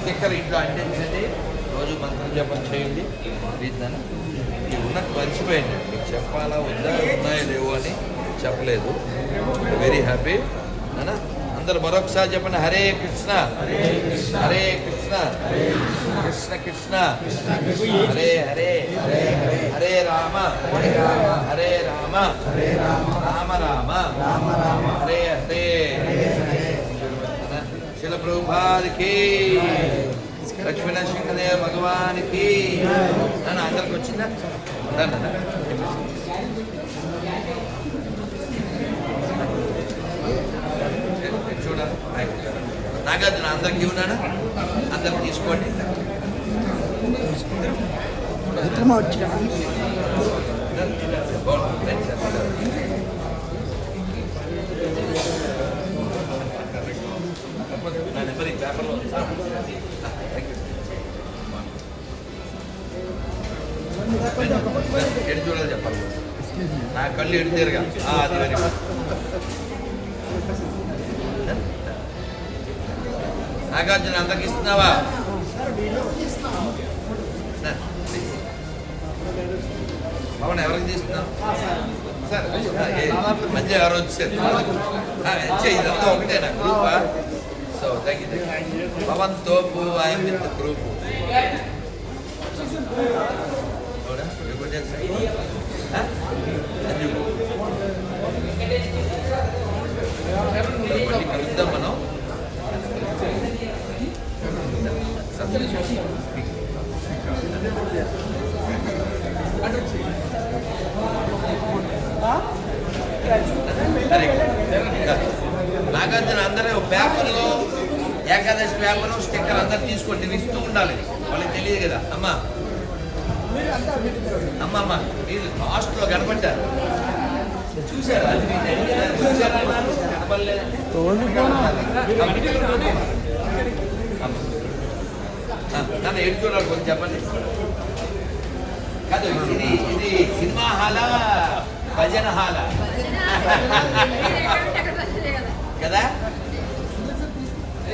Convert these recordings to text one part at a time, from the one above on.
Sticker ఇంట్లో అంటించండి రోజు మంత్రం జపం చేయండి. వీటిని ఇది ఉన్నట్టు మర్చిపోయింది. మీకు చెప్పాలా వద్దా? ఉన్నాయో లేవో అని చెప్పలేదు. వెరీ హ్యాపీ నాన్న అందరు మరొకసారి చెప్పండి. హరే కృష్ణ. హరే కృష్ణ. కృష్ణ. కృష్ణ హరే హరే. హరే రామ. హరే రామ. రామ. రామ. హరే హరే ప్రభుపాదికి లక్ష్మీ నరసింహదేవ భగవానికి నన్ను అందరికి వచ్చిందా. చూడాలి. నాగార్జున అందరికి ఉన్నాడా? అందరికి తీసుకోండి నెంబర్ ఈ పేపర్లో చూడాలి చెప్పాలి. నా కళ్ళు ఎటు అది వెరీ నాగార్జున అందరికి ఇస్తున్నావా? పవన్ ఎవరికి తీస్తున్నావు? సార్ మంచి ఎవరు వచ్చారు ఇదంతా ఒకటేనా? గ్రూపా? పవన్ తోపు ఐఎమ్ విత్ గ్రూప్ కలుద్దాం మనం సరే. నాగార్జున అందరూ పేపర్లో ఏకాదశి పేపర్ స్టిక్కర్ అందరు తీసుకోండి ఇవి ఇస్తూ ఉండాలి. వాళ్ళకి తెలియదు కదా. అమ్మా. అమ్మ అమ్మ మీరు లాస్ట్లో కనపడ్డారు. చూసారా అది? చూసారా? నాన్న కొంచెం చెప్పండి. కాదు ఇది ఇది సినిమా హాలా? భజన హాలా. కదా అమ్మ, అయిందా? తల్లి. తల్లి. అమ్మ.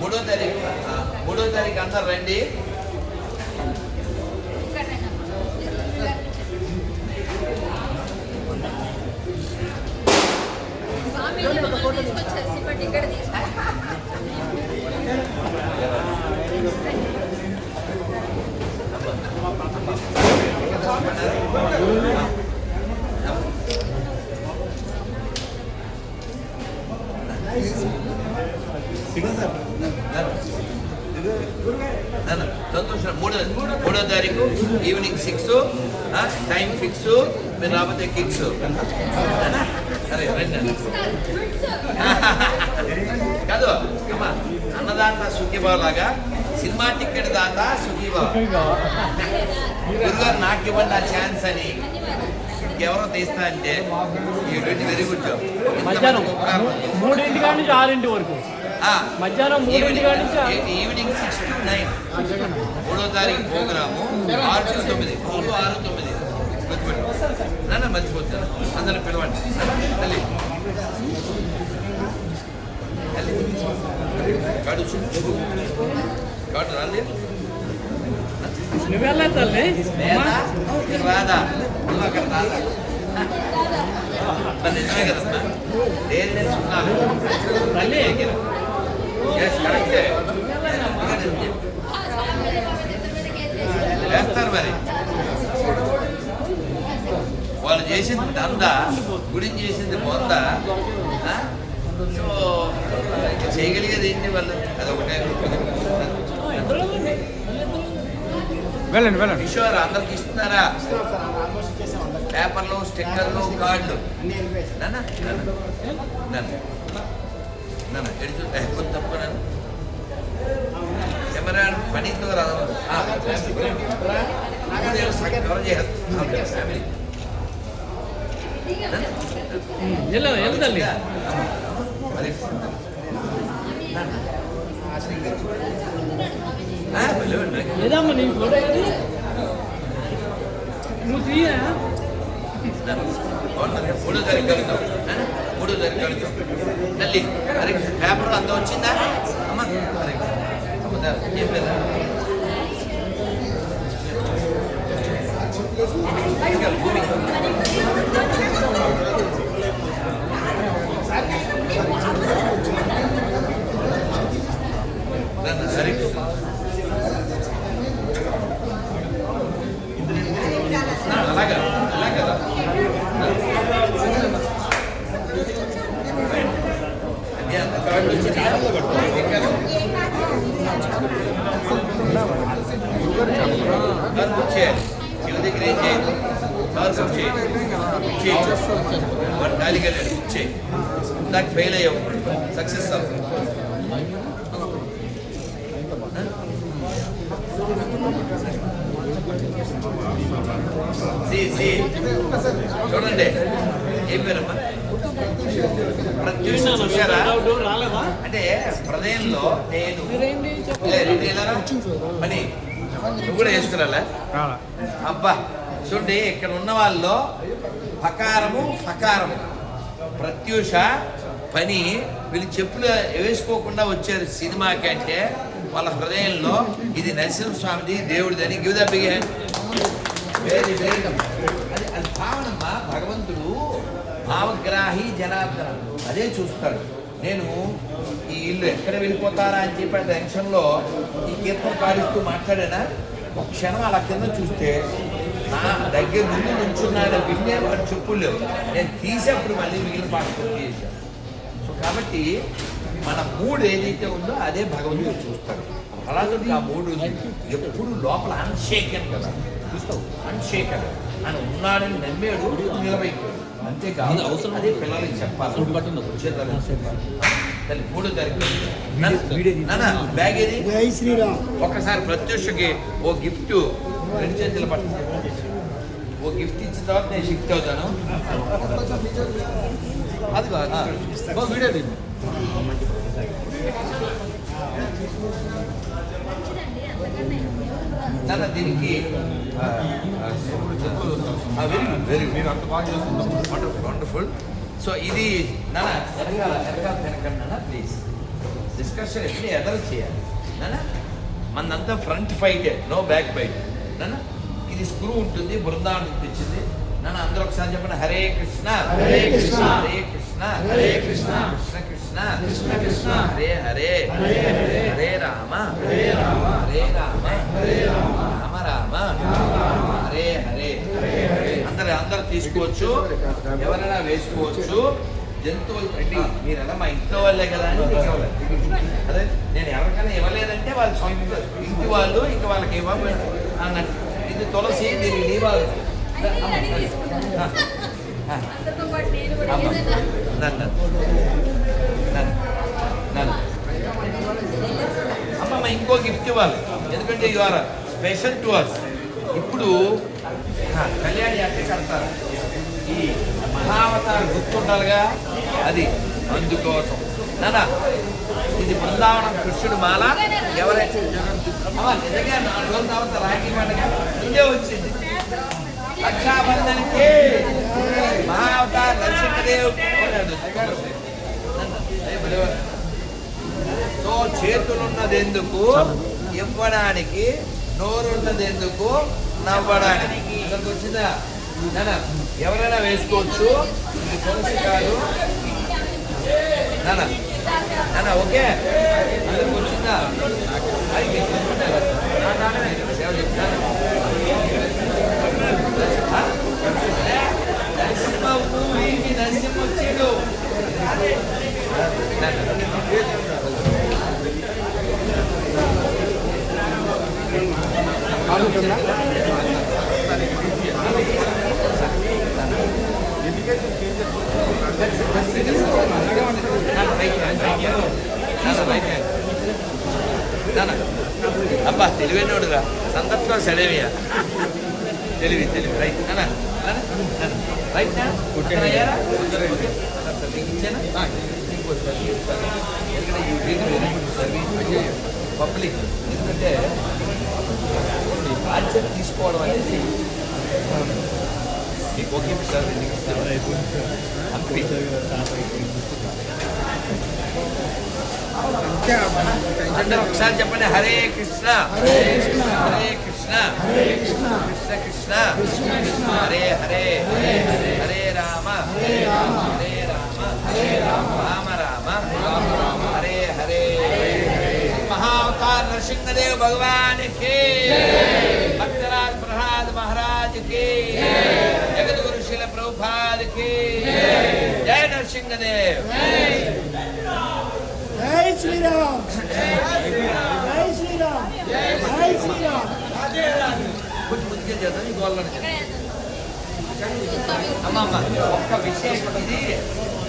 మూడో తారీఖు మూడో తారీఖు అందరు రండి ఇక్కడ తీసుకుంటాం నాన్న, సంతోషం మూడో మూడో తారీఖు ఈవినింగ్ సిక్స్ టైం ఫిక్స్ మీరు రాకపోతే కిక్స్ సరే రండి కాదు అమ్మా అన్నదాత సుఖీబాబు లాగా సినిమా టికెట్ దాత సుఖీబాబు గురుగారు నాకు ఇవ్వండి ఆ ఛాన్స్ అని ఇంకెవరో తీస్తా అంటే వెరీ గుడ్ జాబ్ మధ్యాహ్నం మూడింటి కాడి నుంచి ఆరింటి వరకు మధ్యాహ్నం మూడింటి కాడి నుంచి ఆరు- ఈవినింగ్ సిక్స్ టు నైన్ మూడో తారీఖు ప్రోగ్రాము ఆరు టు తొమ్మిది మూడు ఆరు తొమ్మిది నాన్న మర్చిపోతాను అందరిని పిలవండి తల్లి తల్లి కాడు చూడు. కాడు రాలేదు నువ్వు వెళ్ళా తల్లి. వేస్తారు మరి. వాళ్ళు చేసింది దంద గుడిని చేసింది బొంద? సో ఇక చేయగలిగేది ఏంటి వాళ్ళు? అదొకటే వెళ్ళండి వెళ్ళండి. కిషోర్ అందరికి ఇస్తున్నారా? పేపర్లు స్టిక్కర్లు కార్డులు. ఎడుచు కొంత తప్పు నాన్న కెమెరా పనితో రాదు? కవర్ చేస్తారు? ఫ్యామిలీ. తల్లి మరి ఆ, వెళ్ళండి. ఏదమ్మా నీ ఫోటో ఏది నువ్వు తీయా బాగుంటుంది. మూడో తారీఖు కలుద్దాం ఆ? మూడో తారీఖు కలుద్దాం తల్లి అరే పేపర్ అంతా వచ్చిందా అమ్మ అరే అమ్మదా ఏం లేదా భూమి నన్ను సరే అలాగా అలాగా అదే అంత కార్డు వచ్చింది సార్ బుక్ చేయాలి వీళ్ళ దగ్గర ఏం చేయాలి సార్ బుక్ చేయాలి బుక్ చేయాలి వాడు ఖాళీగా లేడు బుక్ చేయి ఇందాక ఫెయిల్ అయ్యావు సక్సెస్ అవుతుంది చూడండి. ఏం పేరమ్మా? అంటే హృదయంలో నేను లేదు, ఇలారా? పని నువ్వు కూడా వేసుకురాలా. రాలా. అబ్బా చూడండి ఇక్కడ ఉన్న వాళ్ళలో ఫకారము ఫకారము. ప్రత్యూష పని వీళ్ళు చెప్పులు వేసుకోకుండా వచ్చారు సినిమాకి అంటే వాళ్ళ హృదయంలో ఇది నరసింహస్వామిది దేవుడిదని give the big hand. Very very అది అది భావనమ్మా భగవంతుడు భావగ్రాహి జనార్దన అదే చూస్తాడు. నేను ఈ ఇల్లు ఎక్కడ వెళ్ళిపోతారా అని చెప్పి ఆ టెన్షన్లో ఈ కీర్తన పాడిస్తూ మాట్లాడానా? ఒక క్షణం అలా కింద చూస్తే నా దగ్గర ముందు నుంచున్నాడు విన్నే వాడు చెప్పులు లేవు. నేను తీసేప్పుడు మళ్ళీ మిగిలిన పాట పూర్తి చేశాను. సో కాబట్టి మన మూడు ఏదైతే ఉందో అదే భగవంతుడు చూస్తాడు. అలాగే ఆ మూడు ఎప్పుడు లోపల అన్షేకన్ కదా. చూస్తావు? అన్షేకన్ అని ఉన్నాడని నమ్మేడు నిలబైపోయాడు అంతేకాదు అవసరం అదే పిల్లలకి చెప్పాలి. వచ్చే తరగతి చెప్పాలి తల్లి మూడో తారీఖు బ్యాగ్ ఏది? ఒక్కసారి ప్రత్యూషకి ఓ గిఫ్ట్ రెండు చేతులు పట్టు ఓ గిఫ్ట్ ఇచ్చిన తర్వాత నేను షిఫ్ట్ అవుతాను. అది కాదు. వీడియో నాన్న దీనికి వెరీ గుడ్ వెరీ మీరు అంత బాగా చేస్తున్నారు. వండర్ఫుల్ వండర్ఫుల్ సో ఇది నాన్న వెనకాల వెనకాల వెనకండి నాన్న ప్లీజ్ డిస్కషన్ ఎప్పుడు ఎదలు చేయాలి? నాన్న మనంతా front fight no back fight నాన్న ఇది స్క్రూ ఉంటుంది బృందావనం తెచ్చింది. నాన్న అందరూ ఒకసారి చెప్పండి హరే కృష్ణ. హరే కృష్ణ. హరే కృష్ణ. హరే కృష్ణ. కృష్ణ కృష్ణ. కృష్ణ కృష్ణ. హరే హరే. హరే హరే. హరే రామ హరే. రామ. హరే రామ హరే రామ. రామ. రామ హరే హరే. అందరు అందరు తీసుకోవచ్చు. ఎవరైనా వేసుకోవచ్చు. జంతువులు ఆ, మీరెలా మా ఇంట్లో వాళ్ళే కదా అని. అదే నేను ఎవరికైనా ఇవ్వలేదంటే వాళ్ళ సొంత ఇంటి వాళ్ళు ఇంకా వాళ్ళకి ఇవ్వబడి అన్నట్టు. ఇది తులసి దీనికి ఆ, అమ్మ. నన్ను అమ్మమ్మ ఇంకో గిఫ్ట్ ఇవ్వాలి. ఎందుకంటే you are special to us ఇప్పుడు ఆ, కళ్యాణ యాత్ర కడతారు. ఈ మహావతార గుర్తుండాలిగా? అది అందుకోసం. నానా ఇది బృందావనం కృష్ణుడు మాల. ఎవరైతే అమ్మ, నిజంగా నాలుగు రోజుల తర్వాత రాఖీ పండుగ ఇదే వచ్చింది. రక్షాబంధన్కి మహావతార నరసింహదేవ్ సో చేతులున్నది ఎందుకు ఇవ్వడానికి నోరున్నది ఎందుకు నవ్వడానికి. ఇక్కడికి వచ్చిందా ఎవరైనా వేసుకోవచ్చు? ఇది తులసి కాదు. నాన్న ఓకే. అందరికి వచ్చిందా సేవ చెప్తాను? నరసింహ ఊరికి నరసింహ వచ్చాడు అబ్బా తెలివైనోడుగా సందర్భం సడేవియా. తెలివి తెలివి. రైట్ అన్నా రైట్ అయ్యారా పబ్లిక్ ఎందుకంటే ఈ బాధ్యత తీసుకోవడం అనేది మీకు ఓకే సార్ అందరూ ఒకసారి చెప్పండి హరే కృష్ణ హరే కృష్ణ హరే కృష్ణ కృష్ణ కృష్ణ హరే హరే హరే नरसिंहदेव भगवान के भक्तराज प्रहलाद महाराज के जगत गुरु शिल प्रभुपाद के जय नरसिंहदेव జై శ్రీరామ్ జై శ్రీరామ్ జై శ్రీరామ్ కొంచెం ముందుకే చేద్దాం ఈ గోళ్ళని అమ్మ అమ్మ ఒక్క విశేషం ఇది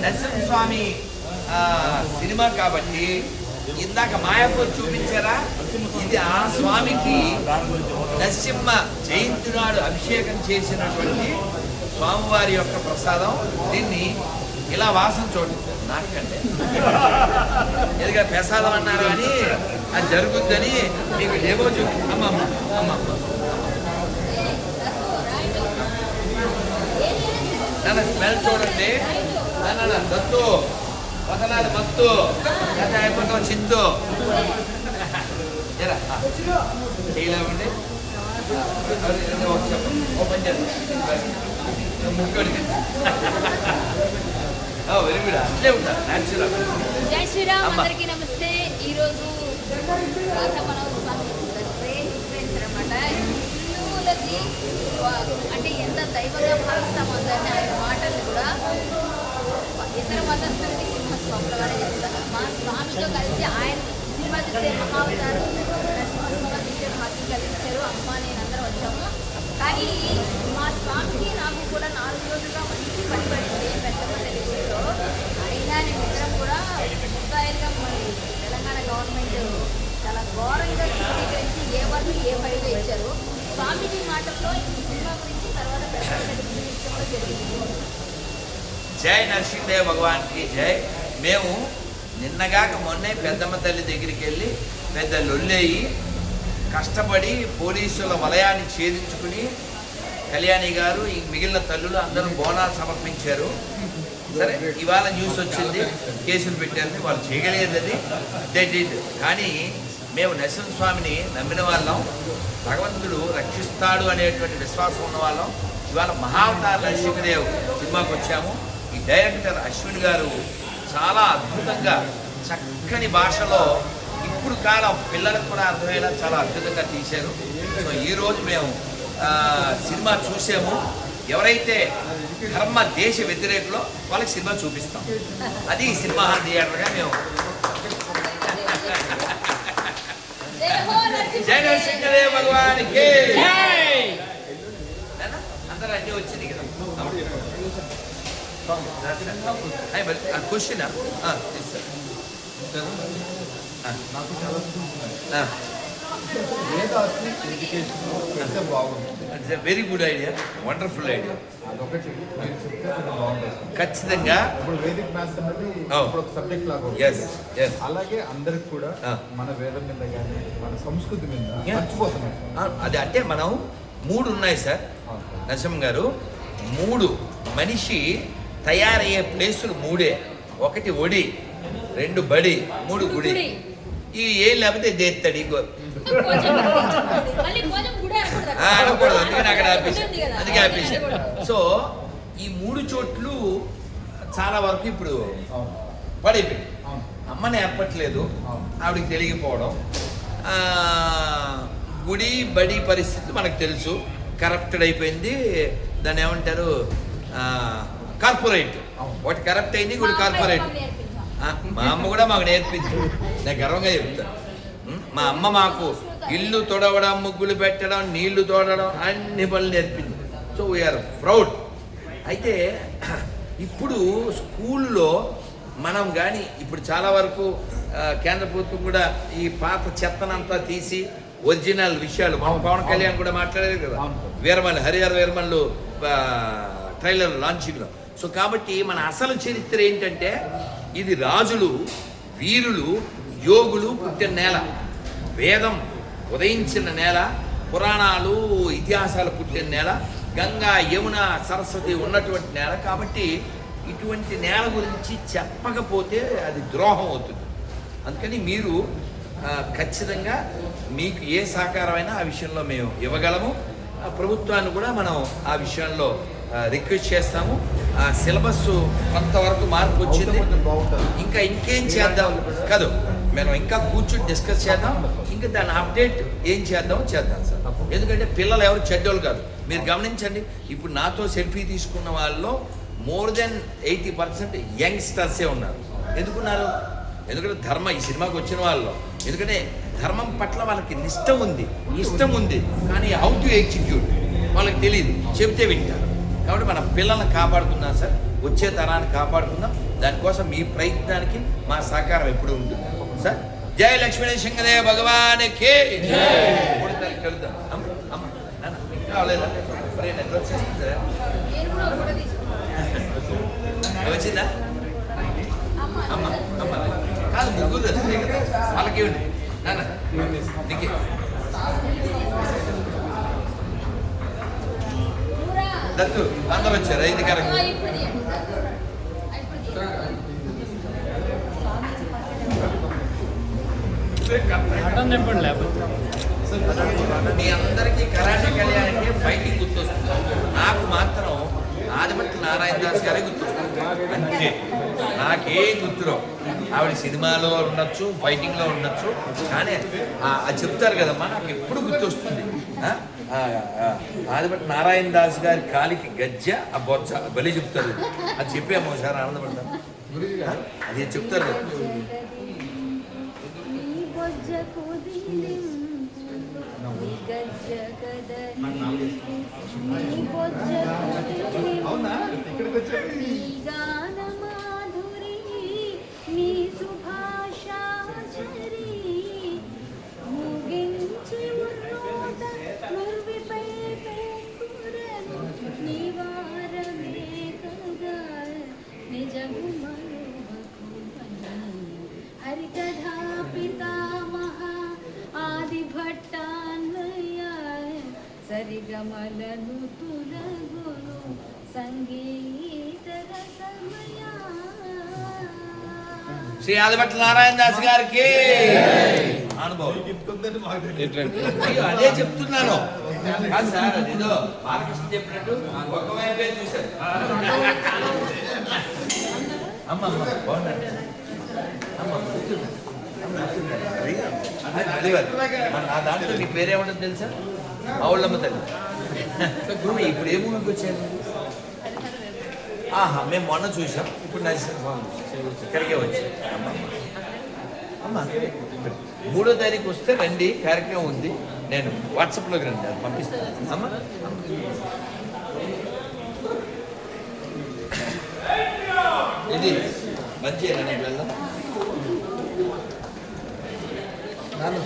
నరసింహస్వామి ఆ, సినిమా కాబట్టి ఇందాక మాయాపూర్ చూపించారా? ఇది ఆ స్వామికి నరసింహ జయంతి నాడు అభిషేకం చేసినటువంటి స్వామివారి యొక్క ప్రసాదం. దీన్ని ఇలా వాసన చూడండి. నాకంటే ఎదుగా ప్రసాదం అన్నారు అని అది జరుగుద్దని మీకు ఏవో చూపి అమ్మ అమ్మమ్మ అమ్మ స్మెల్ చూడండి. దత్తు. వదనాలి మత్తు. కథ అయిపోతాం చింతు జరా చేయలేమండి. ఓపెన్ చేద్దాం. ముక్కడికి వెరీ గుడ్. అట్లే ఉంటారు న్యాచురల్ జై శ్రీరామ్ అమ్మ. అందరికీ నమస్తే. ఈరోజు రాధమనోత్సవం గ్రేట్ ఫ్రెండ్స్ అనమాట హిందువులకి వా- అంటే ఎంత దైవంగా భావిస్తామో దాన్ని ఆయన మాటలు కూడా ఇతర మతస్థులకి మా స్వామితో కలిసి ఆయన సినిమా చూసే మహావతారు నరసింహస్వామి భాగ్యం కలిగించారు అమ్మ నేను అందరం వచ్చాము కానీ మా స్వామికి నాకు కూడా నాలుగు రోజులుగా మంచి పని పడింది పెద్దమ్మ తెలుగులో అయినా నేను ఇద్దరం కూడా ముద్దాయిలుగా మరి తెలంగాణ గవర్నమెంట్ చాలా ఘోరంగా చిత్రీకరించి ఏ వన్ ఏ ఫైవ్ ఇచ్చారు స్వామిజీ మాటల్లో ఈ సినిమా గురించి తర్వాత పెద్దమ్మ తల్లి జరిగింది జై నరసింహదేవ్ భగవాన్కి జై. మేము నిన్నగాక మొన్నే పెద్దమ్మ తల్లి దగ్గరికి వెళ్ళి పెద్ద లొల్లేయి కష్టపడి పోలీసుల వలయాన్ని ఛేదించుకుని కళ్యాణి గారు ఈ మిగిలిన తల్లులు అందరూ బోనాలు సమర్పించారు. సరే ఇవాళ న్యూస్ వచ్చింది కేసులు పెట్టారు వాళ్ళు చేయగలిగేది అది. దే కానీ మేము నరసింహ స్వామిని నమ్మిన వాళ్ళం. భగవంతుడు రక్షిస్తాడు అనేటువంటి విశ్వాసం ఉన్న వాళ్ళం. ఇవాళ మహావతార నరసింహదేవ్ సినిమాకి వచ్చాము ఈ డైరెక్టర్ అశ్విన్ గారు చాలా అద్భుతంగా చక్కని భాషలో ఇప్పుడు కాలం పిల్లలకు కూడా అర్థమయ్యేలా చాలా అద్భుతంగా తీశారు. సో ఈరోజు మేము సినిమా చూసాము. ఎవరైతే ధర్మ దేశ వ్యతిరేకులో వాళ్ళకి సినిమా చూపిస్తాం. అది సినిమా హాల్ థియేటర్గా మేము జై హో నరసింహ జై! నరసింహదేవ భగవానికి అందరూ అన్నీ వచ్చింది కదా. క్వశ్చన్ నాకు చాలా Ah, very good idea wonderful idea ఖచ్చితంగా ఇప్పుడు వేదిక్ మ్యాథ్స్ అనేది Oh. ఇప్పుడు ఒక సబ్జెక్ట్ లాగా అలాగే అందరికి కూడా Ah. మన వేదం మీద కానీ మన సంస్కృతి మీద. మర్చిపోతున్నాం. అది అంటే మనం మూడు ఉన్నాయి సార్. నరసింహ గారు మూడు. మనిషి తయారయ్యే ప్లేసులు మూడే. ఒకటి ఒడి రెండు బడి మూడు గుడి. ఈ ఏం లేకపోతే దేత్తడి ఇంకో అనకూడదు అందుకని అక్కడ ఆపేసి ఉంటుంది కదా. అందుకే ఆపేసి అనకూడదు. సో ఈ మూడు చోట్లు చాలా వరకు ఇప్పుడు అవును పడిపోయి అవును. అమ్మని ఏర్పట్లేదు అవును. ఆవిడకి తెలియకపోవడం. గుడి బడి పరిస్థితి మనకు తెలుసు. కరప్టెడ్ అయిపోయింది. దాన్ని ఏమంటారు? కార్పొరేట్. ఒకటి కరప్ట్ అయింది అమ్మాయి కార్పొరేట్ నేర్పించాం. మా అమ్మ కూడా మాకు నేర్పింది నేను గర్వంగా చెప్తాను ఉం? మా అమ్మ మాకు ఇల్లు తొడవడం ముగ్గులు పెట్టడం నీళ్ళు తోడడం అన్ని పనులు నేర్పింది సో వీఆర్ ప్రౌడ్ అయితే ఇప్పుడు స్కూల్లో మనం కానీ ఇప్పుడు చాలా వరకు కేంద్ర ప్రభుత్వం కూడా ఈ పాత చెత్తనంతా తీసి ఒరిజినల్ విషయాలు మన పవన్ కళ్యాణ్. కూడా మాట్లాడారు కదా. వీరమల్లి హరిహర వీరమల్లు ట్రైలర్ లాంచింగ్లో సో కాబట్టి మన అసలు చరిత్ర ఏంటంటే ఇది రాజులు వీరులు యోగులు పుట్టిన నేల. వేదం ఉదయించిన నేల పురాణాలు ఇతిహాసాలు పుట్టిన నేల గంగా యమున సరస్వతి ఉన్నటువంటి నేల. కాబట్టి ఇటువంటి నేల గురించి చెప్పకపోతే అది ద్రోహం అవుతుంది. అందుకని మీరు ఖచ్చితంగా మీకు ఏ సహకారమైనా ఆ విషయంలో మేము ఇవ్వగలము. ఆ ప్రభుత్వాన్ని కూడా మనం ఆ విషయంలో రిక్వెస్ట్ చేస్తాము. సిలబస్ కొంతవరకు మార్పు వచ్చింది. ఇంకా ఇంకేం చేద్దాం? కాదు మనం ఇంకా కూర్చుని డిస్కస్ చేద్దాం. ఇంకా దాని అప్డేట్ ఏం చేద్దాం చేద్దాం సార్. ఎందుకంటే పిల్లలు ఎవరు చెడ్డోళ్ళు కాదు. మీరు గమనించండి ఇప్పుడు నాతో సెల్ఫీ తీసుకున్న వాళ్ళలో మోర్ దెన్ ఎయిటీ పర్సెంట్ యంగ్స్టర్సే ఉన్నారు. ఎందుకున్నారు? ఎందుకంటే ధర్మ ఈ సినిమాకి వచ్చిన వాళ్ళు. ఎందుకంటే ధర్మం పట్ల వాళ్ళకి నిష్ట ఉంది. ఇష్టం ఉంది. కానీ హౌ టు ఎగ్జిక్యూట్ వాళ్ళకి తెలియదు చెబితే వింటారు. కాబట్టి మన పిల్లల్ని కాపాడుకుందాం సార్. వచ్చే తరాన్ని కాపాడుకుందాం. దానికోసం మీ ప్రయత్నానికి మా సహకారం ఎప్పుడు ఉంటుంది. సార్ జై లక్ష్మీ సింగదేవ భగవానికి కలుద్దాం. వచ్చిందా? అమ్మ అమ్మ కాదు ముగ్గురు వచ్చింది వాళ్ళకి నాన్న నీకే. దత్తు అందరూ వచ్చారు? ఐదు కరెక్ట్. మీ అందరికీ కరాటే కళ్యాణ్ అంటే ఫైటింగ్ గుర్తొస్తుంది. నాకు మాత్రం ఆదిపట్టి నారాయణ దాస్ గారే గుర్తొస్తుంది. అంతే. నాకేం గుర్తురావు. ఆవిడ సినిమాలో ఉండొచ్చు ఫైటింగ్లో ఉండొచ్చు కానీ ఆ- అది చెప్తారు కదమ్మా నాకు ఎప్పుడు గుర్తొస్తుంది. ఆ? ఆ, ఆ, ఆదిపట్టి నారాయణ దాస్ గారి కాలికి గజ్జ ఆ బొచ్చ బలి చెప్తారు. అది చెప్పాము ఒకసారి ఆనందపడతాను? అది చెప్తారు కదా. నీ బొజ్జ కుదిలింపు, నీ గజ్జ కదలింపు, నీ బొజ్జ కుదిలింపు, ఇక్కడికి సరిగమలను తులగును సంగీత రసమయా. శ్రీ ఆదిపట్ల నారాయణ దాస్ గారికి. అనుభవం. అదే చెప్తున్నాను. సార్ అదేదో బాలకృష్ణ చెప్పినట్టు ఒకవైపే చూశారు. అమ్మ అమ్మ బాగున్నారు? అమ్మ కూర్చోండి. అమ్మ, కూర్చోండి. అయ్యో, అది తెలియదు. మన నా దాంట్లో నీ పేరేముంటుంది తెలుసా? మా ఊళ్ళమ్మ తల్లి ఇప్పుడు ఏ మూవీకి వచ్చాను ఆహా మేము మొన్న చూసాం ఇప్పుడు నరసింహస్వామి ఇక్కడికే వచ్చాం. అమ్మ అమ్మ మూడో తారీఖు వస్తే రండి కార్యక్రమం ఉంది. నేను వాట్సాప్లోకి రండి అది పంపిస్తాను. అమ్మ ఇది మంచి వెళ్దాం. నాన్న,